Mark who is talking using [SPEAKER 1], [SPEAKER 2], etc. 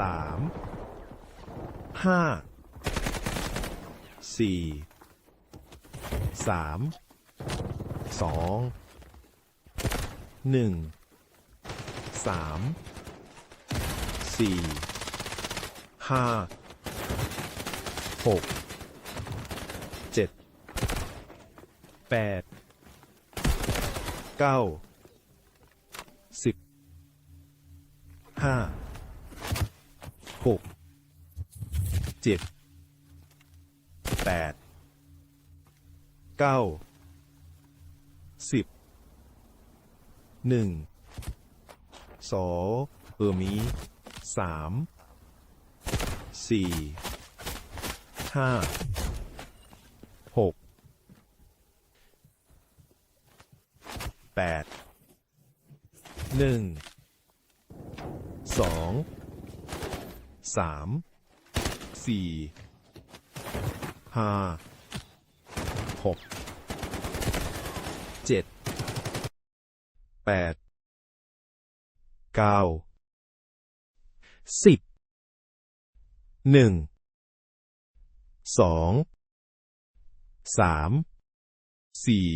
[SPEAKER 1] สามห้าสี่สามสองหนึ่งสามสี่ห้าหกเจ็ดแปดเก้าสิบห้า หกเจ็ดแปดเก้าสิบหนึ่งสองเออมีสามสี่ห้าหกแปดหนึ่งสอง สามสี่ห้าหกเจ็ดแปดเก้าสิบหนึ่งสองสามสี่